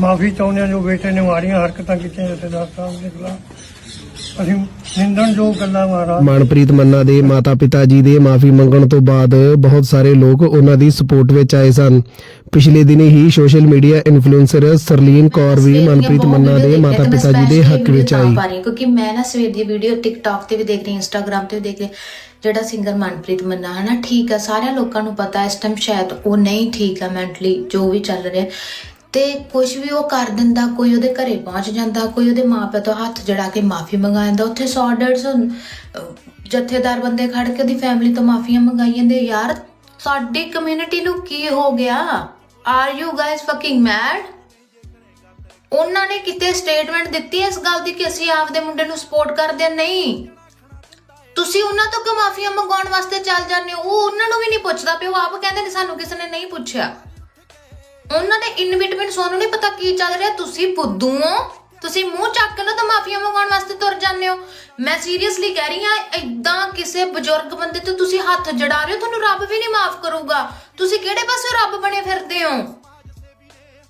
ਮਾਫੀ ਚਾਹੁੰਦੇ ਹਾਂ ਜੋ ਬੇਟੇ ਨੇ ਮਾੜੀਆਂ ਹਰਕਤਾਂ ਕੀਤੀਆਂ ਜਥੇਦਾਰ ਸਾਹਿਬ ਦੇ ਖਿਲਾਫ। ਅਸੀਂ ਨਿੰਦਣ ਜੋ ਗੱਲਾਂ ਮਹਾਰਾਜ ਮਨਪ੍ਰੀਤ ਮੰਨਾ ਦੇ ਮਾਤਾ-ਪਿਤਾ ਜੀ ਦੇ ਮਾਫੀ ਮੰਗਣ ਤੋਂ ਬਾਅਦ ਬਹੁਤ ਸਾਰੇ ਲੋਕ ਉਹਨਾਂ ਦੀ ਸਪੋਰਟ ਵਿੱਚ ਆਏ ਸਨ। ਪਿਛਲੇ ਦਿਨੀ ਹੀ social media influencer Sarleen Kaur ਵੀ ਮਨਪ੍ਰੀਤ ਮੰਨਾ ਦੇ ਮਾਤਾ-ਪਿਤਾ ਜੀ ਦੇ ਹੱਕ ਵਿੱਚ ਆਈ ਕਿਉਂਕਿ ਮੈਂ ਨਾ ਸਵੇਰ ਦੀ ਵੀਡੀਓ ਟਿਕਟੌਕ ਤੇ ਵੀ ਦੇਖ ਰਹੀ ਇੰਸਟਾਗ੍ਰam ਤੇ ਵੀ ਦੇਖ ਰਹੀ। ਜਿਹੜਾ ਸਿੰਗਰ ਮਨਪ੍ਰੀਤ ਮੰਨਾ ਹੈ ਨਾ ਠੀਕ ਆ ਸਾਰਿਆਂ ਲੋਕਾਂ ਨੂੰ ਪਤਾ ਇਸ ਟਾਈਮ ਸ਼ਾਇਦ ਉਹ ਨਹੀਂ ਠੀਕ ਆ ਮੈਂਟਲੀ ਜੋ ਵੀ ਚੱਲ ਰਿਹਾ। ਤੇ ਕੁਝ ਵੀ ਉਹ ਕਰ ਦਿੰਦਾ, ਕੋਈ ਉਹਦੇ ਘਰੇ ਪਹੁੰਚ ਜਾਂਦਾ, ਕੋਈ ਉਹਦੇ ਮਾਪੇ ਤੋਂ ਹੱਥ ਜੜਾ ਕੇ ਮਾਫੀ ਮੰਗਾ ਜਾਂਦਾ ਉੱਥੇ 100 150 ਜਥੇਦਾਰ ਬੰਦੇ ਖੜ ਕੇ ਉਹਦੀ ਫੈਮਿਲੀ ਤੋਂ ਮਾਫੀਆਂ ਮੰਗਾਈ ਜਾਂਦੇ ਯਾਰ, ਸਾਡੀ ਕਮਿਊਨਿਟੀ ਨੂੰ ਕੀ ਹੋ ਗਿਆ? Are you guys fucking mad ਉਹਨਾਂ ਨੇ ਕਿਤੇ ਸਟੇਟਮੈਂਟ ਦਿੱਤੀ ਇਸ ਗੱਲ ਦੀ ਕਿ ਅਸੀਂ ਆਪਦੇ ਮੁੰਡੇ ਨੂੰ ਸਪੋਰਟ ਕਰਦੇ ਨਹੀਂ। ਤੁਸੀਂ ਉਹਨਾਂ ਤੋਂ ਕਿ ਮਾਫੀਆ ਮੰਗਾਉਣ ਵਾਸਤੇ ਚੱਲ ਜਾਂਦੇ ਹੋ? ਉਹ ਉਹਨਾਂ ਨੂੰ ਵੀ ਨਹੀਂ ਪੁੱਛਦਾ ਪਿਆ। ਆਪ ਕਹਿੰਦੇ ਨੇ, ਸਾਨੂੰ ਕਿਸੇ ਨੇ ਨਹੀਂ ਪੁੱਛਿਆ। ਉਹਨਾਂ ਨੇ ਇਨ ਬਿਟਵੀਨ ਸੋਨੂੰ ਨਹੀਂ ਪਤਾ ਕੀ ਚੱਲ ਰਿਹਾ? ਤੁਸੀਂ ਬੁੱਧੂ ਹੋ। ਤੁਸੀਂ ਮੂੰਹ ਚੱਕ ਲਓ ਤਾਂ ਮਾਫੀਆ ਮੰਗਾਉਣ ਵਾਸਤੇ ਤੁਰ ਜਾਂਦੇ ਹੋ। ਮੈਂ ਸੀਰੀਅਸਲੀ ਕਹਿ ਰਹੀ ਹਾਂ ਇਦਾਂ ਕਿਸੇ ਬਜ਼ੁਰਗ ਬੰਦੇ ਤੋਂ ਤੁਸੀਂ ਹੱਥ ਜੜਾ ਰਹੇ ਹੋ, ਤੁਹਾਨੂੰ ਰੱਬ ਵੀ ਨਹੀਂ ਮਾਫ ਕਰੂਗਾ। ਤੁਸੀਂ ਕਿਹੜੇ ਪਾਸੇ ਰੱਬ ਬਣੇ ਫਿਰਦੇ ਹੋ?